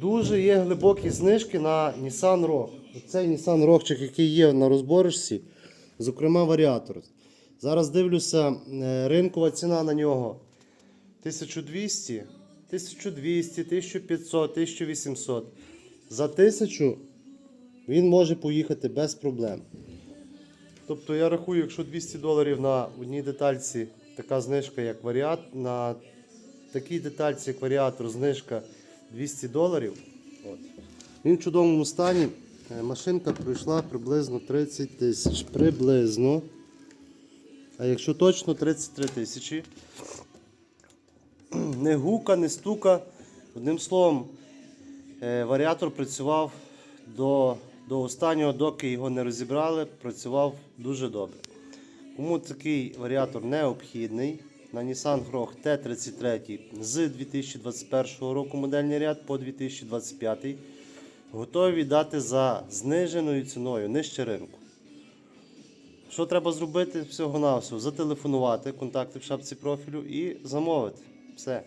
Дуже є глибокі знижки на Nissan Rogue. Цей Nissan Rogue, який є на розборочці, зокрема варіатор. Зараз дивлюся, е, ринкова ціна на нього 1200, 1200, 1500, 1800. За 1000 він може поїхати без проблем. Тобто я рахую, якщо 200 доларів на одній детальці така знижка, як варіат, на такій детальці, як варіатор, знижка 200 доларів. От. Він в чудовому стані. Е, Машинка пройшла приблизно 30 тисяч. Приблизно. А якщо точно 33 тисячі. Не гука, не стука. Одним словом, е, варіатор працював до, до останнього, доки його не розібрали, працював дуже добре. Кому такий варіатор необхідний, на Nissan Rogue T33 з 2021 року модельний ряд по 2025 готові віддати за зниженою ціною нижче ринку. Що треба зробити? Всього-навсього зателефонувати, контакти в шапці профілю і замовити. Все.